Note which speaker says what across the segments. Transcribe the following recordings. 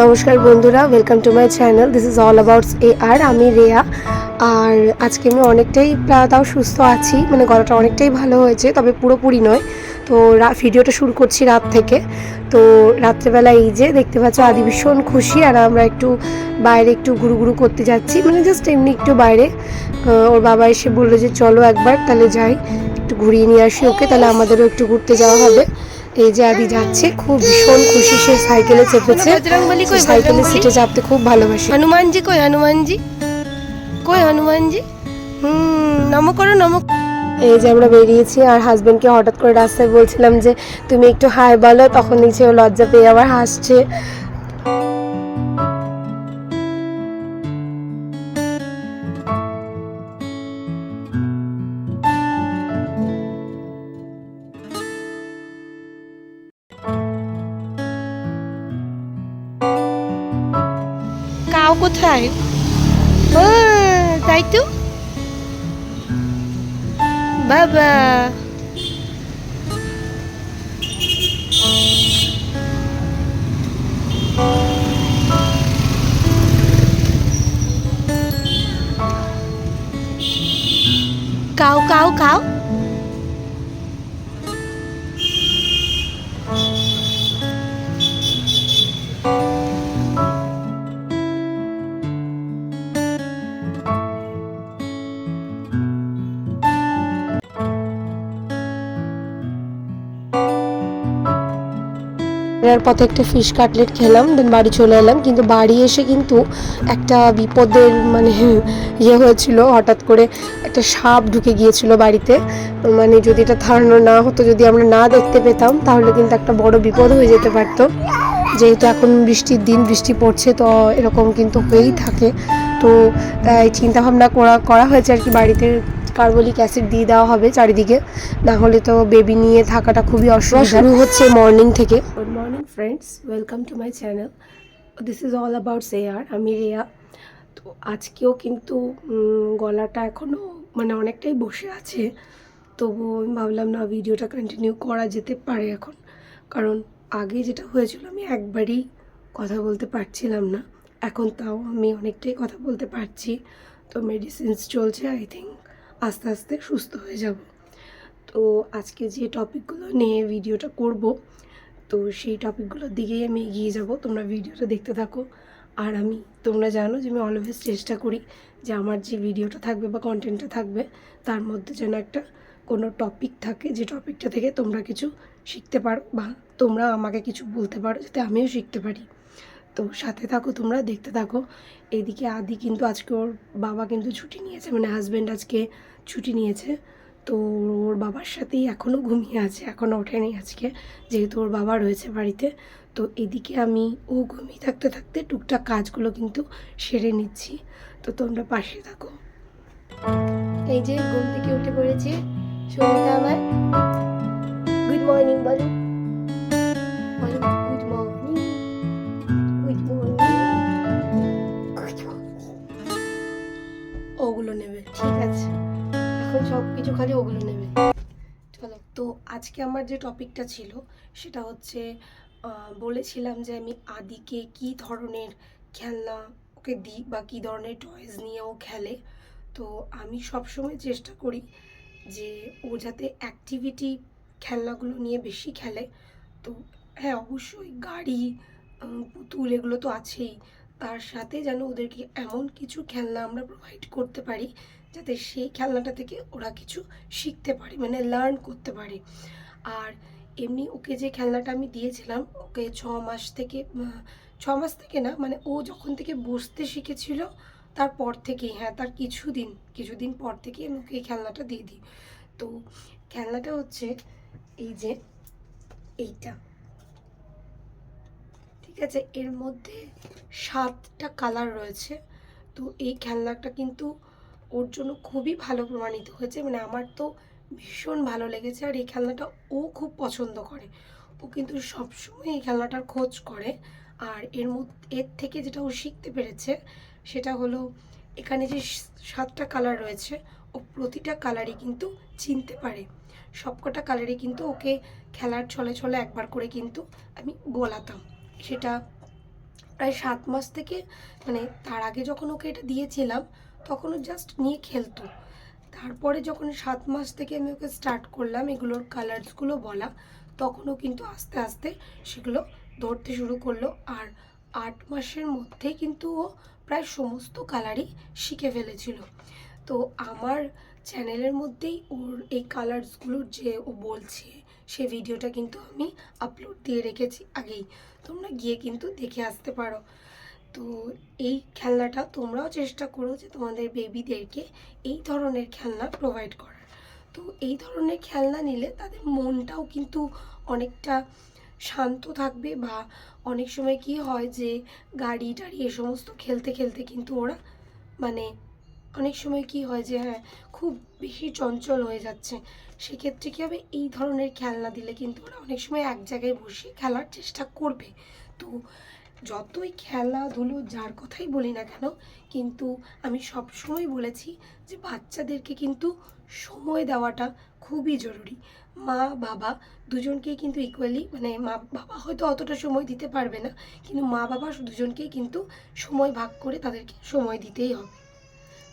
Speaker 1: নমস্কার বন্ধুরা welcome to my channel this is all abouts এ আর আমি রেয়া। আর আজকে আমি অনেকটাই তাও সুস্থ আছি মানে গলাটা অনেকটাই ভালো হয়েছে, তবে পুরোপুরি নয়। তো ভিডিওটা শুরু করছি রাত থেকে। তো রাত্রেবেলা এই যে দেখতে পাচ্ছ, আদি ভীষণ খুশি, আর আমরা একটু বাইরে একটু ঘুরু ঘুরু করতে যাচ্ছি। মানে জাস্ট এমনি একটু বাইরে। ওর বাবা এসে বলল যে, চলো একবার, তাহলে যাই। একটু ঘুরিয়ে নিয়ে আসি ওকে, তাহলে আমাদেরও একটু ঘুরতে যাওয়া হবে। এই যে আদি যাচ্ছে খুব ভীষণ খুশি সে সাইকেলে চেপেছে। সাইকেলে সিটে চাপতে খুব ভালোবাসে।
Speaker 2: হনুমানজি কই হনুমানজি? কই হনুমানজি? হুম নম করো নম
Speaker 1: এই যে আমরা বেরিয়েছি আর হাজবেন্ডকে হঠাৎ করে রাস্তায় বলছিলাম যে তুমি একটু হাই বলো তখন নিচে ও লজ্জা পেয়ে আবার হাসছে।
Speaker 2: কাউ কোথায় ও তাই তো বাবা কাউ কাউ কাউ
Speaker 1: ফেরার পথে একটা ফিশ কাটলেট খেলাম দেন বাড়ি চলে এলাম। কিন্তু বাড়ি এসে কিন্তু একটা বিপদের মানে ইয়ে হয়েছিল, হঠাৎ করে একটা সাপ ঢুকে গিয়েছিল বাড়িতে। মানে যদি এটা ধারণা না হতো, যদি আমরা না দেখতে পেতাম, তাহলে কিন্তু একটা বড় বিপদ হয়ে যেতে পারতো। যেহেতু এখন বৃষ্টির দিন, বৃষ্টি পড়ছে, তো এরকম কিন্তু হয়েই থাকে। তো তাই চিন্তা ভাবনা করা করা হয়েছে আর কি বাড়িতে। কার্বলিক অ্যাসিড দিয়ে দেওয়া হবে চারিদিকে। না হলে তো বেবি নিয়ে থাকাটা খুবই অসুবিধা। শুরু হচ্ছে মর্নিং থেকে। Good morning friends welcome to my channel this is all about সেয়ার আমি রেয়া তো আজকেও কিন্তু গলাটা এখনও মানে অনেকটাই বসে আছে। তবু আমি ভাবলাম না ভিডিওটা কন্টিনিউ করা যেতে পারে এখন। কারণ আগে যেটা হয়েছিল আমি একবারই কথা বলতে পারছিলাম না। এখন তাও আমি অনেকটাই কথা বলতে পারছি। তো মেডিসিনস চলছে আই থিঙ্ক আস্তে আস্তে সুস্থ হয়ে যাব। তো আজকে যে টপিকগুলো নিয়ে ভিডিওটা করব, তো সেই টপিকগুলোর দিকেই আমি এগিয়ে যাব। তোমরা ভিডিওটা দেখতে থাকো। আর আমি, তোমরা জানো যে আমি অলওয়েজ চেষ্টা করি যে আমার যে ভিডিওটা থাকবে বা কন্টেন্টটা থাকবে, তার মধ্যে যেন একটা কোনো টপিক থাকে যে টপিকটা থেকে তোমরা কিছু শিখতে পারো বা তোমরা আমাকে কিছু বলতে পারো যাতে আমিও শিখতে পারি। তো সাথে থাকো, তোমরা দেখতে থাকো। এইদিকে আদি কিন্তু আজকে ওর বাবা কিন্তু ছুটি নিয়েছে মানে হাজব্যান্ড আজকে ছুটি নিয়েছে। তো ওর বাবার সাথেই এখনও ঘুমিয়ে আছে এখনও ওঠেনি আজকে, যেহেতু ওর বাবা রয়েছে বাড়িতে। তো এদিকে আমি, ও ঘুমিয়ে থাকতে থাকতে টুকটাক কাজগুলো কিন্তু সেরে নিচ্ছি। তো তোমরা পাশে থাকো। এই যে ঘুম থেকে উঠে পড়েছি সঙ্গীতা আমার। আজকে আমার যে টপিকটা ছিল, সেটা হচ্ছে বলেছিলাম যে আমি আদিকে কি ধরনের খেলনা ওকে দিই বা কী ধরনের টয়েস নিয়ে ও খেলে। তো আমি সবসময় চেষ্টা করি যে ও যাতে অ্যাক্টিভিটি খেলনাগুলো নিয়ে বেশি খেলে। তো হ্যাঁ অবশ্যই গাড়ি পুতুল এগুলো তো আছেই। তার সাথে যেন ওদেরকে এমন কিছু খেলনা আমরা প্রোভাইড করতে পারি যাতে সেই খেলনাটা থেকে ওরা কিছু শিখতে পারে মানে লার্ন করতে পারে। আর এমনি ওকে যে খেলনাটা আমি দিয়েছিলাম, ওকে ছ মাস থেকে ছ মাস থেকে না মানে ও যখন থেকে বসতে শিখেছিল, তারপর থেকেই হ্যাঁ তার কিছুদিন কিছুদিন পর থেকে আমি ওকে এই খেলনাটা দিয়ে দিই। তো খেলনাটা হচ্ছে এই যে এইটা। ঠিক আছে, এর মধ্যে সাতটা কালার রয়েছে। তো এই খেলনাটা কিন্তু ওর জন্য খুবই ভালো প্রমাণিত হয়েছে। মানে আমার তো ভীষণ ভালো লেগেছে আর এই খেলনাটা ও খুব পছন্দ করে। ও কিন্তু সবসময় এই খেলনাটার খোঁজ করে। আর এর মধ্যে এর থেকে যেটা ও শিখতে পেরেছে সেটা হলো এখানে যে সাতটা কালার রয়েছে, ও প্রতিটা কালারই কিন্তু চিনতে পারে। সবকটা কালারই কিন্তু ওকে খেলার ছলে ছলে একবার করে কিন্তু আমি বলাতাম। সেটা প্রায় সাত মাস থেকে মানে তার আগে যখন ওকে এটা দিয়েছিলাম তখন ও জাস্ট নিয়ে খেলতো। তারপরে যখন সাত মাস থেকে আমি ওকে স্টার্ট করলাম, এগুলোর কালার্সগুলো বলা, তখনও কিন্তু আস্তে আস্তে সেগুলো ধরতে শুরু করল। আর আট মাসের মধ্যে কিন্তু ও প্রায় সমস্ত কালারই শিখে ফেলেছিল। তো আমার চ্যানেলের মধ্যেই ওর এই কালার্সগুলোর যে ও বলছে, সে ভিডিওটা কিন্তু আমি আপলোড দিয়ে রেখেছি আগেই। তোমরা গিয়ে কিন্তু দেখে আসতে পারো। তো এই খেলনাটা তোমরাও চেষ্টা করো যে তোমাদের বেবিদেরকে এই ধরনের খেলনা প্রোভাইড করার। তো এই ধরনের খেলনা নিলে তাদের মনটাও কিন্তু অনেকটা শান্ত থাকবে বা অনেক সময় কি হয় যে গাড়ি টাড়ি এ সমস্ত খেলতে খেলতে কিন্তু ওরা মানে অনেক সময় কি হয় যে হ্যাঁ খুব বেশি চঞ্চল হয়ে যাচ্ছে। সেক্ষেত্রে কী হবে? এই ধরনের খেলনা দিলে কিন্তু ওরা অনেক সময় এক জায়গায় বসে খেলার চেষ্টা করবে। তো যতই খেলাধুলো যার কথাই বলি না কেন, কিন্তু আমি সব সময় বলেছি যে বাচ্চাদেরকে কিন্তু সময় দেওয়াটা খুবই জরুরি। মা, বাবা দুজনকেই কিন্তু ইকুয়ালি মানে মা, বাবা হয়তো অতটা সময় দিতে পারবে না, কিন্তু মা, বাবা দুজনকেই কিন্তু সময় ভাগ করে তাদেরকে সময় দিতেই হবে।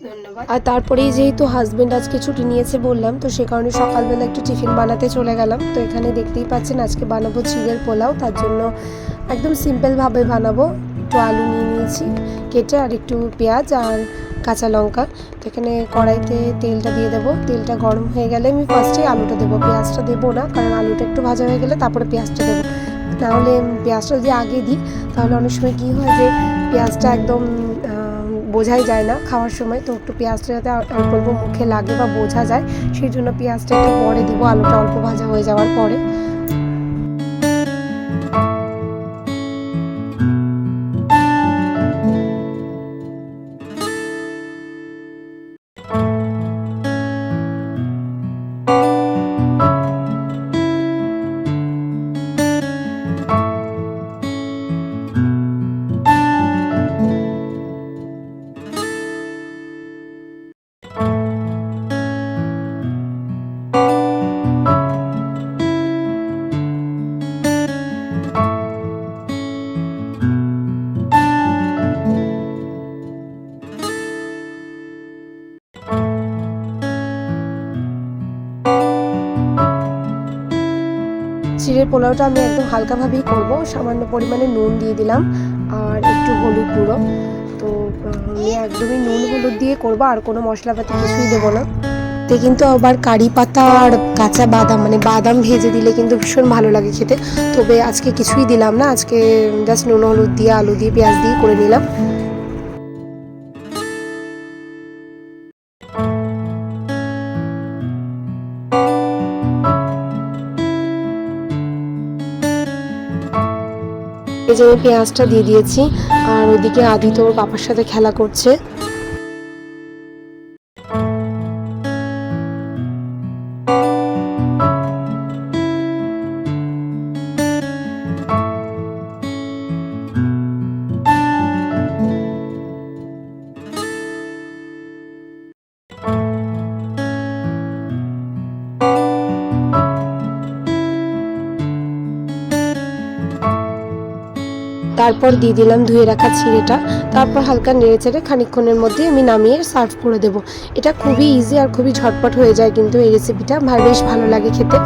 Speaker 1: ধন্যবাদ। আর তারপরেই যেহেতু হাজবেন্ড আজকে ছুটি নিয়েছে বললাম, তো সে কারণে সকালবেলা একটু টিফিন বানাতে চলে গেলাম। তো এখানে দেখতেই পাচ্ছেন আজকে বানাবো চিড়ের পোলাও, তার জন্য একদম সিম্পলভাবে বানাবো। একটু আলু নিয়ে নিয়েছি, কেটে আর একটু পেঁয়াজ আর কাঁচা লঙ্কা। তো এখানে কড়াইতে তেলটা দিয়ে দেবো। তেলটা গরম হয়ে গেলে আমি ফার্স্টে আলুটা দেবো। পেঁয়াজটা দেবো না, কারণ আলুটা একটু ভাজা হয়ে গেলে তারপরে পেঁয়াজটা দেবো। তাহলে পেঁয়াজটা যদি আগে দিই, তাহলে অনেক সময় কী হয় যে পেঁয়াজটা একদম বোঝাই যায় না খাওয়ার সময়। তো একটু পেঁয়াজটা যাতে অল্প অল্প মুখে লাগে বা বোঝা যায়, সেই জন্য পেঁয়াজটা একটু পরে দিব। আলুটা অল্প ভাজা হয়ে যাওয়ার পরে। পোলাওটা আমি একদম হালকাভাবেই করব। সামান্য পরিমাণে নুন দিয়ে দিলাম, আর একটু হলুদ গুঁড়ো। তো, আমি একদমই নুন হলুদ দিয়ে করব, আর কোনো মশলাপাতি কিছুই দেবো না। তে কিন্তু আবার কারি পাতা আর কাঁচা বাদাম মানে বাদাম ভেজে দিলে কিন্তু ভীষণ ভালো লাগে খেতে। তবে আজকে কিছুই দিলাম না, আজকে জাস্ট নুন হলুদ দিয়ে, আলু দিয়ে, পেঁয়াজ দিয়ে করে নিলাম। এই যে আমি পেঁয়াজটা দিয়ে দিয়েছি। আর ওইদিকে আদি ওর বাবার সাথে খেলা করছে। তারপর দিয়ে দিলাম, ধুয়ে রাখা ছিঁড়েটা। তারপর হালকা নেড়ে চেড়ে খানিক্ষণের মধ্যে আমি নামিয়ে সার্ভ করে দেবো। এটা খুবই ইজি আর খুবই ঝটপট হয়ে যায় কিন্তু এই রেসিপিটা বেশ ভালো লাগে খেতে।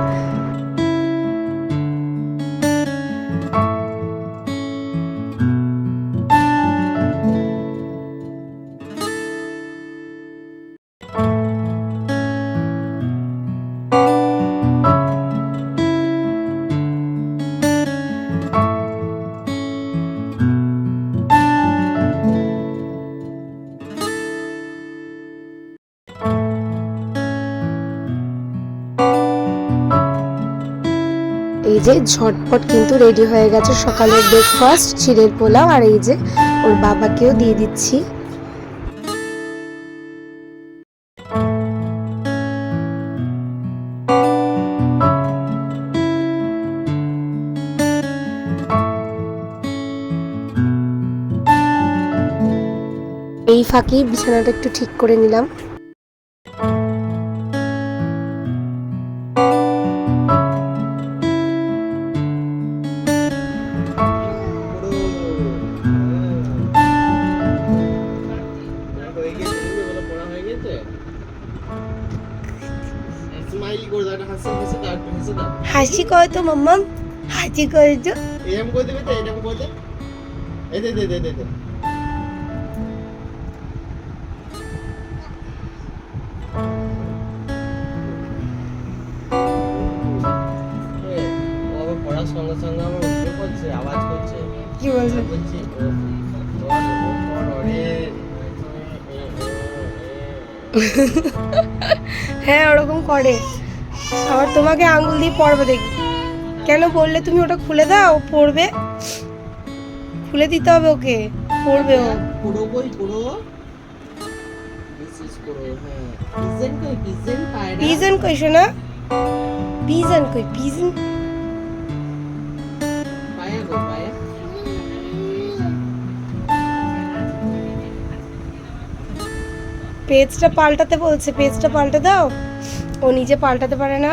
Speaker 1: যে ঝটপট কিন্তু রেডি হয়ে গেছে সকালের ব্রেকফাস্ট চিড়ের পোলাও আর এই যে ওর বাবাকেও দিয়ে দিচ্ছি। এই ফাঁকি বিছানাটা একটু ঠিক করে নিলাম।
Speaker 2: তো?
Speaker 3: এরকম করে দে এই দে দে দে দে দে। ও পড়ার সঙ্গে সঙ্গে আমার উঠে পড়ছে আওয়াজ করছে।
Speaker 2: কি বলছে?
Speaker 3: বলছি।
Speaker 2: হ্যাঁ ওরকম করে। আবার তোমাকে আঙ্গুল দিয়ে পড়বে দেখি কেন বললে তুমি ওটা খুলে দাও? পড়বে। খুলে দিতে হবে ওকে। পড়বে ও।
Speaker 3: পুরো বই পুরো? করো হ্যাঁ। পিজন কই পিজন
Speaker 2: পিজন কই শোনা পিজন কই পিজন পেজটা পাল্টাতে বলছে পেজটা পাল্টে দাও। ও নিজে পাল্টাতে পারে না।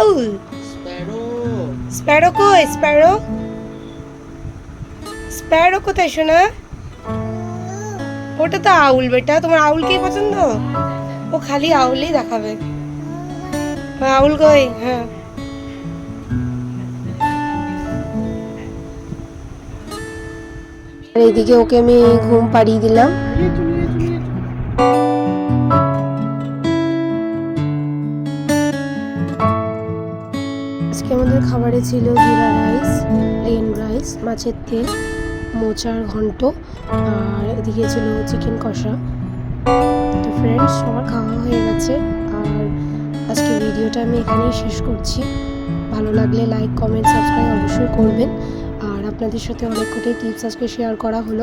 Speaker 2: আউল
Speaker 3: স্প্যারো
Speaker 2: স্প্যারো কই স্প্যারো স্প্যারো কোথায় শোনা ওটা তো আউল বেটা তোমার আউলকেই পছন্দ ও খালি আউলই দেখাবে হ্যাঁ, আউল কই হ্যাঁ
Speaker 1: আর এইদিকে ওকে আমি ঘুম পাড়িয়ে দিলাম খাবারে ছিল জিরা রাইস প্লেন রাইস মাছের তেল, মোচার ঘন্ট, আর এদিকে ছিল চিকেন কষা। তো ফ্রেন্ডস সবার খাওয়া হয়ে গেছে। আর আজকে ভিডিওটা আমি এখানেই শেষ করছি। ভালো লাগলে লাইক কমেন্ট সাবস্ক্রাইব অবশ্যই করবেন। আর আপনাদের সাথে অনেক কটাই টিপস আজকে শেয়ার করা হলো।